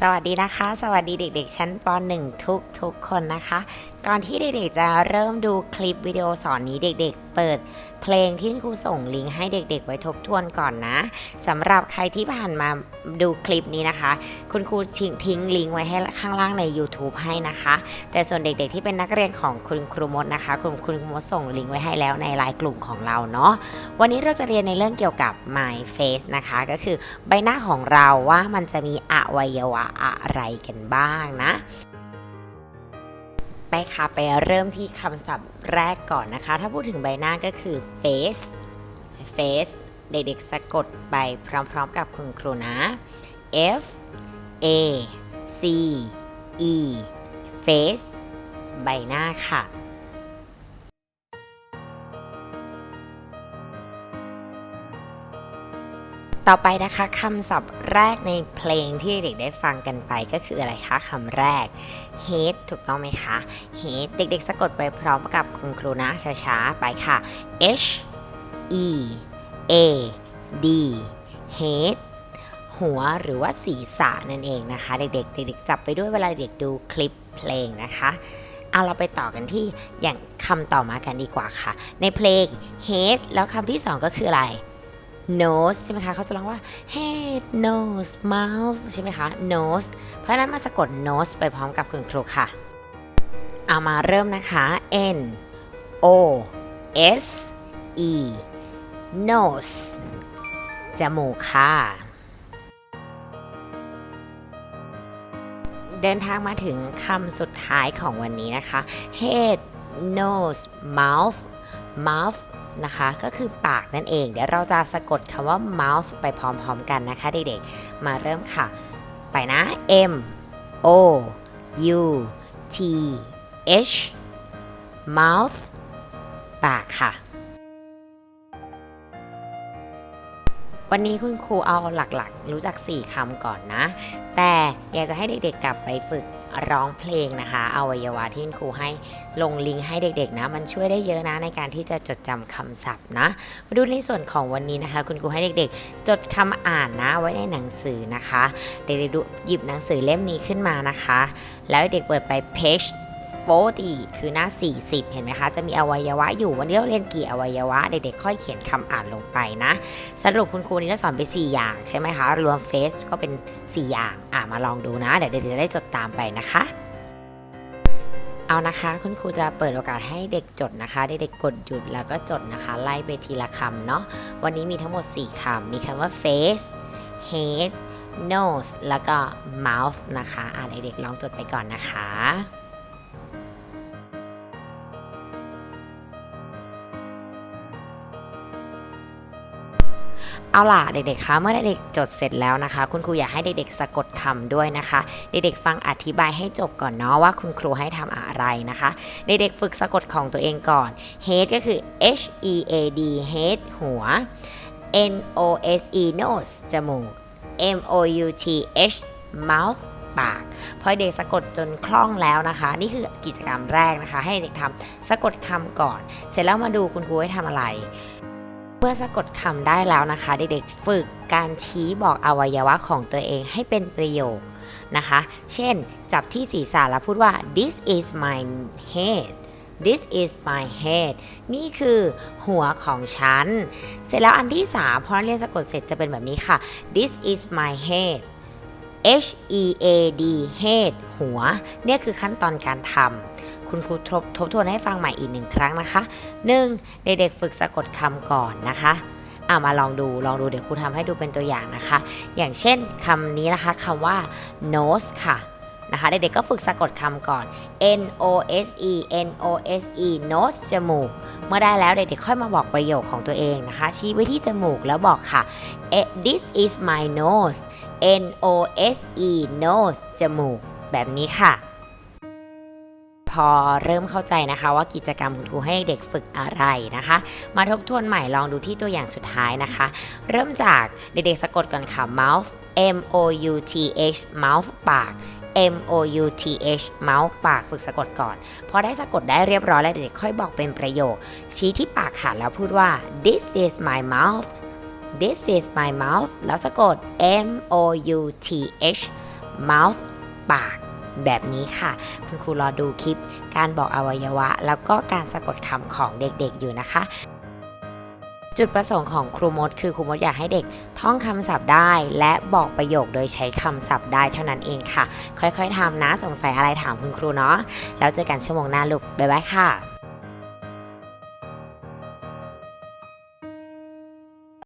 สวัสดีนะคะ สวัสดีเด็ก ๆ ชั้นป .1 ทุกทุกคนนะคะ ก่อนที่เด็กๆจะเริ่มดูคลิปวิดีโอสอนนี้เด็กๆ เปิด เพลงที่คุณครูส่งลิงก์ให้เด็กๆ ไว้ทบทวนก่อนนะสำหรับใครที่ผ่านมาดูคลิปนี้นะคะ คุณครูทิ้งทิ้งลิงก์ไว้ให้ข้างล่างใน YouTube ให้นะคะ แต่ส่วนเด็กๆ ที่เป็นนักเรียนของคุณครูมดนะคะ คุณคุณครูมดส่งลิงก์ไว้ให้แล้วในไลน์กลุ่มของเราเนาะวันนี้เราจะเรียนในเรื่องเกี่ยวกับ my face นะคะ ก็คือใบหน้าของเราว่ามันจะมีอวัยวะอะไรกันบ้างนะ ไปค่ะไปเริ่มที่คำศัพท์แรกก่อนนะคะ ถ้าพูดถึงใบหน้าก็คือ face face เด็กๆสะกดไปพร้อมๆกับคุณครูนะ F A C E face ใบหน้าค่ะ ต่อไปนะคะคำศัพท์แรกในเพลงที่เด็กได้ฟังกันไปก็คืออะไรคะคำแรก hate ถูกต้องไหมคะ hate เด็กๆ สะกดไปพร้อมกับคุณครูนะช้าๆ ไปค่ะ h e a d hate หัวหรือว่าศีรษะนั่นเองนะคะ เด็กๆ เด็กๆ จับไปด้วยเวลาเด็กดูคลิปเพลงนะคะเอาเราไปต่อกันที่อย่างคำต่อมากันดีกว่าค่ะ ในเพลง hate แล้วคำที่สองก็คืออะไร nose ใช่ไหมคะเขาจะร้องว่า head nose mouth ใช่ไหมคะ nose เพราะฉะนั้นมาสะกด nose ไปพร้อมกับคุณครูค่ะ เอามาเริ่มนะคะ n o s e nose จมูกค่ะ เดินทางมาถึงคำสุดท้ายของวันนี้นะคะ head nose mouth mouth นะคะก็คือปากนั่นเอง เดี๋ยวเราจะสะกดคำว่า mouth ไปพร้อมๆกันนะคะเด็กๆ มาเริ่มค่ะ ไปนะ m o u t h mouth ปากค่ะ วันนี้คุณครูเอาหลักๆ รู้จัก 4คำก่อนนะ แต่อยากจะให้เด็กๆกลับไปฝึกร้องเพลงนะคะอวัยวะที่คุณครูให้ลงลิงก์ให้เด็กๆนะ มันช่วยได้เยอะนะในการที่จะจดจำคำศัพท์นะ มาดูในส่วนของวันนี้นะคะ คุณครูให้เด็กๆ จดคำอ่านนะไว้ในหนังสือนะคะ เด็กๆดูหยิบหนังสือเล่มนี้ขึ้นมานะคะ แล้วเด็กเปิดไป page 40 คือหน้า 40 เห็นไหมคะ จะมีอวัยวะอยู่ วันนี้เราเรียนกี่อวัยวะ เด็กๆ ค่อยเขียนคำอ่านลงไปนะ สรุปคุณครูนี้จะสอนไป 4 อย่างใช่ไหมคะ รวมเฟสก็เป็น 4 อย่าง อ่ามาลองดูนะ เดี๋ยวเด็กๆ จะได้จดตามไปนะคะเอานะคะคุณครูจะเปิดโอกาสให้เด็กจดนะคะเด็กๆกดหยุดแล้วก็จดนะคะ ไล่ไปทีละคำเนาะวันนี้มีทั้งหมด 4คำมีคำว่า face head nose แล้วก็ mouth นะคะ อ่านเด็กๆลองจดไปก่อนนะคะ เอาล่ะเด็กๆคะเมื่อเด็กๆจดเสร็จแล้วนะคะ คุณครูอยากให้เด็กๆสะกดคำด้วยนะคะ เด็กๆฟังอธิบายให้จบก่อนเนาะว่าคุณครูให้ทำอะไรนะคะ เด็กๆฝึกสะกดของตัวเองก่อน head ก็คือ h e a d head หัว n o s e nose จมูก m o u t h mouth ปากพอเด็กสะกดจนคล่องแล้วนะคะ นี่คือกิจกรรมแรกนะคะ ให้เด็กทำสะกดคำก่อน เสร็จแล้วมาดูคุณครูให้ทำอะไร มื่อสะกดคำได้แล้วนะคะ เด็กๆฝึกการชี้บอกอวัยวะของตัวเองให้เป็นประโยคนะคะ เช่น จับที่ศีรษะแล้วพูดว่า this is my head this is my head นี่คือหัวของฉัน เสร็จแล้วอันที่3พอเรียนสะกดเสร็จจะเป็นแบบนี้ค่ะ this is my head H E A D head หัว เนี่ยคือขั้นตอนการทำ คุณครูทบทบทวนให้ฟังใหม่อีกหนึ่งครั้งนะคะ 1. เด็กๆฝึกสะกดคำก่อนนะคะเอามาลองดูลองดูเดี๋ยวครูทำให้ดูเป็นตัวอย่างนะคะ อย่างเช่นคำนี้นะคะคำว่า nose ค่ะนะคะเด็กๆก็ฝึกสะกดคำก่อน n o s e n o s e nose จมูก เมื่อได้แล้วเด็กๆค่อยมาบอกประโยคของตัวเองนะคะ ชี้ไว้ที่จมูกแล้วบอกค่ะ this is my nose n o s e nose จมูก แบบนี้ค่ะ พอเริ่มเข้าใจนะคะ ว่ากิจกรรมคุณครูให้เด็กฝึกอะไรนะคะ มาทบทวนใหม่ลองดูที่ตัวอย่างสุดท้ายนะคะ เริ่มจากเด็กๆสะกดก่อนค่ะ mouth m o u t h mouth ปาก M O U T H mouth ปากฝึกสะกดก่อน พอได้สะกดได้เรียบร้อยแล้วเด็กๆค่อยบอกเป็นประโยค ชี้ที่ปากค่ะแล้วพูดว่า this is my mouth this is my mouth แล้วสะกด M O U T H mouth ปาก แบบนี้ค่ะ คุณครูรอดูคลิป การบอกอวัยวะ แล้วก็การสะกดคำของเด็กๆอยู่นะคะจุดประสงค์ของครูมดคือครูมดอยากให้เด็กท่องคำศัพท์ได้ และบอกประโยคโดยใช้คำศัพท์ได้เท่านั้นเองค่ะ ค่อยๆทำนะสงสัยอะไรถามคุณครูเนาะแล้วเจอกันชั่วโมงหน้าลูกบ๊ายบายค่ะ